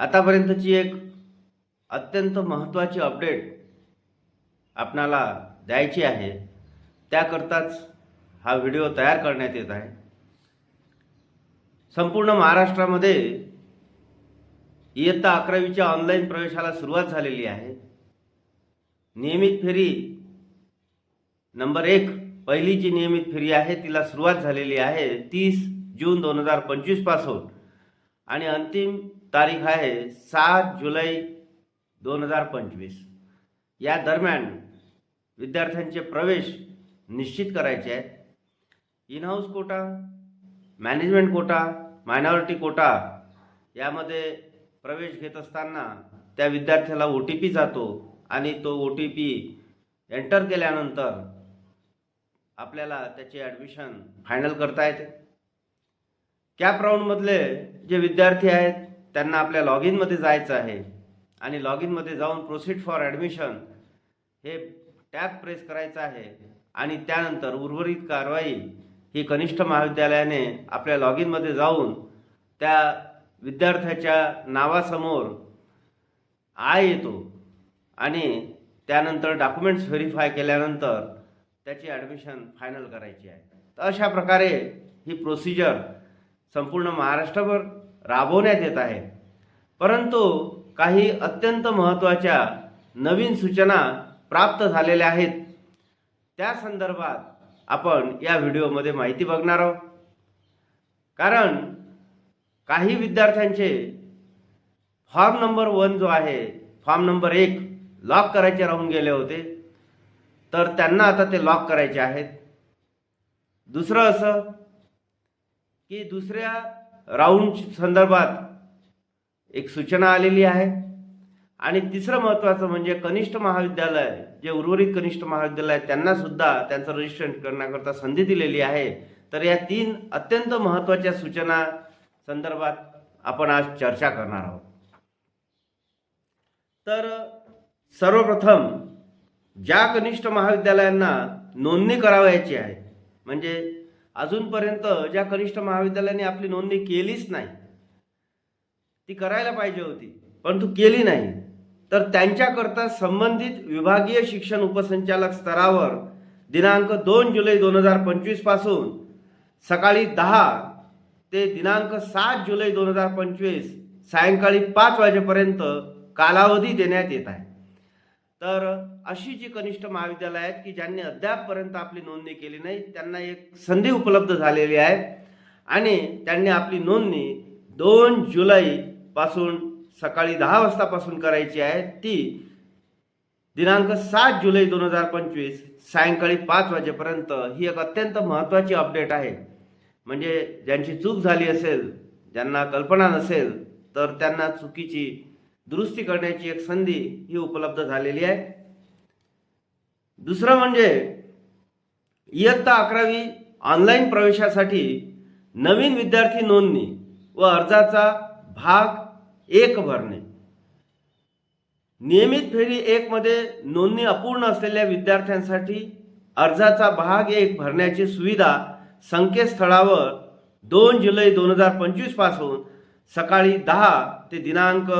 आतापर्यंतची एक अत्यंत महत्त्वाची अपडेट आपणाला द्यायची आहे त्याकरताच हा व्हिडिओ तयार करण्यात येत आहे. संपूर्ण महाराष्ट्रामध्ये इयत्ता अकरावीच्या ऑनलाईन प्रवेशाला सुरुवात झालेली आहे. नियमित फेरी नंबर एक पहिली जी नियमित फेरी आहे तिला सुरुवात झालेली आहे तीस जून दोन हजार पंचवीसपासून. आणि अंतिम तारीख आहे सात जुलै दोन हजार पंचवीस. या दरम्यान विद्यार्थ्यांचे प्रवेश निश्चित करायचे आहेत. In house quota management quota minority quota यामध्ये प्रवेश घेत असताना त्या विद्यार्थ्याला ओ टी पी जातो आणि तो ओ टी पी एंटर केल्यानंतर आपल्याला त्याचे ॲडमिशन फायनल करता येते. कॅप राऊंडमधले जे विद्यार्थी आहेत त्यांना आपल्या लॉग इनमध्ये जायचं आहे. आणि लॉग इनमध्ये जाऊन प्रोसीड फॉर ॲडमिशन हे टॅब प्रेस करायचं आहे. आणि त्यानंतर उर्वरित कारवाई ही कनिष्ठ महाविद्यालयाने आपल्या लॉग इनमध्ये जाऊन त्या विद्यार्थ्याच्या नावासमोर आय येतो. आणि त्यानंतर डॉक्युमेंट्स व्हेरीफाय केल्यानंतर त्याची ॲडमिशन फायनल करायची आहे. तर अशा प्रकारे ही प्रोसिजर संपूर्ण महाराष्ट्रभर राबवण्यात येत आहे. परंतु काही अत्यंत महत्त्वाच्या नवीन सूचना प्राप्त झालेल्या आहेत. त्या संदर्भात आपण या व्हिडिओमध्ये माहिती बघणार आहोत. कारण काही विद्यार्थ्यांचे फॉर्म नंबर वन जो आहे फॉर्म नंबर एक लॉक करायचे राहून गेले होते. तर त्यांना आता ते लॉक करायचे आहेत. दुसरं असं की दुसऱ्या राऊंड संदर्भात एक सूचना आलेली आहे. आणि तिसरं महत्त्वाचं म्हणजे कनिष्ठ महाविद्यालय जे उर्वरित कनिष्ठ महाविद्यालय आहेत, त्यांना सुद्धा त्यांचं रजिस्ट्रेशन करण्याकरता संधी दिलेली आहे. तर या तीन अत्यंत महत्त्वाच्या सूचना संदर्भात आपण आज चर्चा करणार आहोत. तर सर्वप्रथम ज्या कनिष्ठ महाविद्यालयांना नोंदणी करावयाची आहे म्हणजे अजूनपर्यंत ज्या कनिष्ठ महाविद्यालयाने आपली नोंदणी केलीच नाही ती करायला पाहिजे होती परंतु केली नाही. तर त्यांच्याकरता संबंधित विभागीय शिक्षण उपसंचालक स्तरावर दिनांक दोन जुलै दोन हजार पंचवीसपासून सकाळी दहा ते दिनांक सात जुलै दोन हजार पंचवीस सायंकाळी पाच वाजेपर्यंत कालावधी देण्यात येत आहे. तर अशी जी कनिष्ठ महाविद्यालय आहेत की ज्यांनी अद्यापपर्यंत आपली नोंदणी केली नाही त्यांना एक संधी उपलब्ध झालेली आहे. आणि त्यांनी आपली नोंदणी दोन जुलैपासून सकाळी दहा वाजतापासून करायची आहे. ती दिनांक सात जुलै दोन हजार पंचवीस सायंकाळी पाच वाजेपर्यंत ही एक अत्यंत महत्त्वाची अपडेट आहे. म्हणजे ज्यांची चूक झाली असेल ज्यांना कल्पना नसेल तर त्यांना चुकीची दुरुस्ती करण्याची एक संधी ही उपलब्ध झालेली आहे. दुसरं म्हणजे इयत्ता अकरावी ऑनलाईन प्रवेशासाठी नवीन विद्यार्थी नोंदणी व अर्जाचा भाग एक भरणे. नियमित फेरी एक मध्ये नोंदणी अपूर्ण असलेल्या विद्यार्थ्यांसाठी अर्जाचा भाग एक भरण्याची सुविधा संकेतस्थळावर दोन जुलै दोन हजार पंचवीसपासून सकाळी दहा ते दिनांक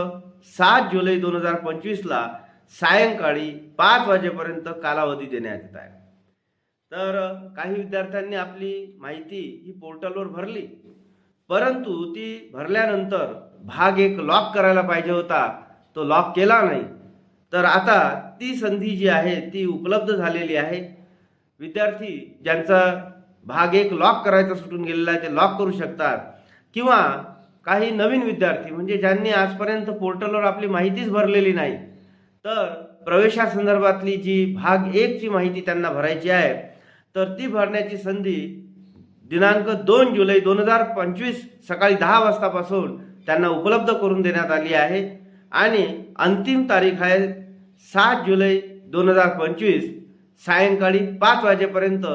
सात जुलै दोन हजार पंचवीसला सायंकाळी पाच वाजेपर्यंत कालावधी देण्यात येत आहे. तर काही विद्यार्थ्यांनी आपली माहिती ही पोर्टलवर भरली. परंतु ती भरल्यानंतर भाग एक लॉक करायला पाहिजे होता. तो लॉक केला नाही. तर आता ती संधी जी आहे ती उपलब्ध झालेली आहे. विद्यार्थी ज्यांचा भाग एक लॉक करायचा सुटून गेलेला आहे ते लॉक करू शकतात. किंवा काही नवीन विद्यार्थी म्हणजे ज्यांनी आजपर्यंत पोर्टलवर आपली माहितीच भरलेली नाही तर प्रवेशासंदर्भातली जी भाग एकची माहिती त्यांना भरायची आहे तर ती भरण्याची संधी दिनांक दोन जुलै दोन हजार पंचवीस सकाळी दहा वाजतापासून त्यांना उपलब्ध करून देण्यात आली आहे. आणि अंतिम तारीख आहे सात जुलै दोन हजार पंचवीस सायंकाळी पाच वाजेपर्यंत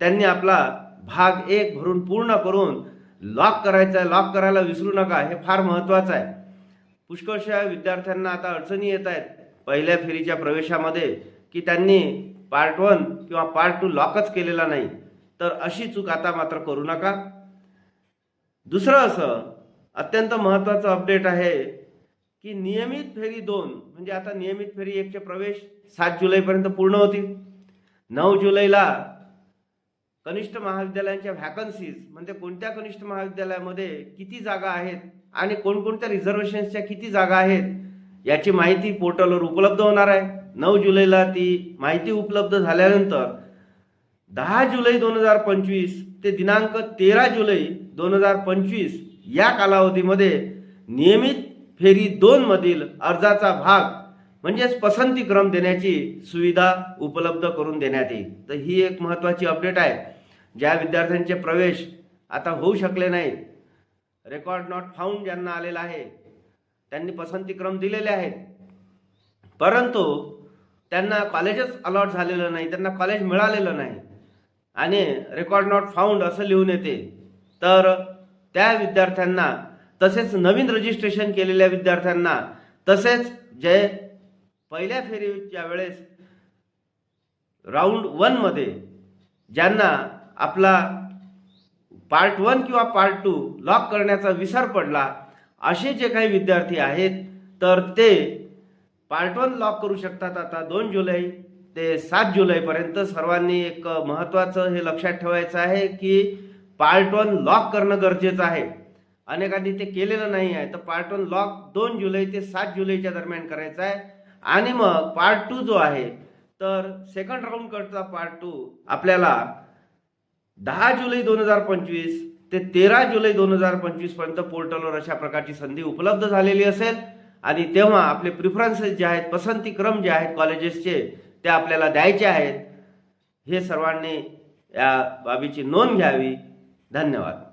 त्यांनी आपला भाग एक भरून पूर्ण करून लॉक करायचा आहे लॉक करायला विसरू नका हे फार महत्त्वाचं आहे. पुष्कळशा विद्यार्थ्यांना आता अडचणी येत आहेत पहिल्या फेरीच्या प्रवेशामध्ये की त्यांनी पार्ट वन किंवा पार्ट टू लॉकच केलेला नाही. तर अशी चूक आता मात्र करू नका. दुसरं असं अत्यंत महत्त्वाचं अपडेट आहे की नियमित फेरी दोन म्हणजे आता नियमित फेरी एकचे प्रवेश सात जुलैपर्यंत पूर्ण होतील. नऊ जुलैला कनिष्ठ महाविद्यालयांच्या व्हॅकन्सीज म्हणजे कोणत्या कनिष्ठ महाविद्यालयामध्ये किती जागा आहेत आणि कोणकोणत्या रिझर्वेशन्सच्या किती जागा आहेत याची माहिती पोर्टलवर उपलब्ध होणार आहे. नऊ जुलैला ती माहिती उपलब्ध झाल्यानंतर दहा जुलै दोन हजार पंचवीस ते दिनांक तेरा जुलै दोन हजार पंचवीस या कालावधीमध्ये नियमित फेरी दोनमधील अर्जाचा भाग म्हणजेच पसंती क्रम देण्याची सुविधा उपलब्ध करून देण्यात येईल. तर ही एक महत्त्वाची अपडेट आहे. ज्या विद्यार्थ्यांचे प्रवेश आता होऊ शकले नाहीत रेकॉर्ड नॉट फाऊंड ज्यांना आलेला आहे त्यांनी पसंतीक्रम दिलेले आहेत. परंतु त्यांना कॉलेजच अलॉट झालेलं नाही त्यांना कॉलेज मिळालेलं नाही. आणि रेकॉर्ड नॉट फाऊंड असं लिहून येते. तर त्या विद्यार्थ्यांना तसेच नवीन रजिस्ट्रेशन केलेल्या विद्यार्थ्यांना तसेच जे पहिल्या फेरीच्या वेळेस राऊंड वनमध्ये ज्यांना आपला पार्ट वन किंवा पार्ट टू लॉक करण्याचा विसर पडला असे जे काही विद्यार्थी आहेत तर ते पार्ट वन लॉक करू शकतात आता दोन जुलै ते सात जुलैपर्यंत सर्वांनी एक महत्त्वाचं हे लक्षात ठेवायचं आहे की पार्ट वन लॉक करणं गरजेचं आहे. अनेकांनी ते केलेलं नाही आहे. तर पार्ट वन लॉक दोन जुलै ते सात जुलैच्या दरम्यान करायचं आहे. आणि मग पार्ट टू जो आहे तर सेकंड राऊंड करता पार्ट टू आपल्याला दहा जुलै दोन हजार पंचवीस ते तेरा जुलै दोन हजार पंचवीसपर्यंत पोर्टलवर अशा प्रकारची संधी उपलब्ध झालेली असेल. आणि तेव्हा आपले प्रिफरन्सेस जे आहेत पसंती क्रम जे आहेत कॉलेजेसचे ते आपल्याला द्यायचे आहेत. हे सर्वांनी या बाबीची नोंद घ्यावी. धन्यवाद.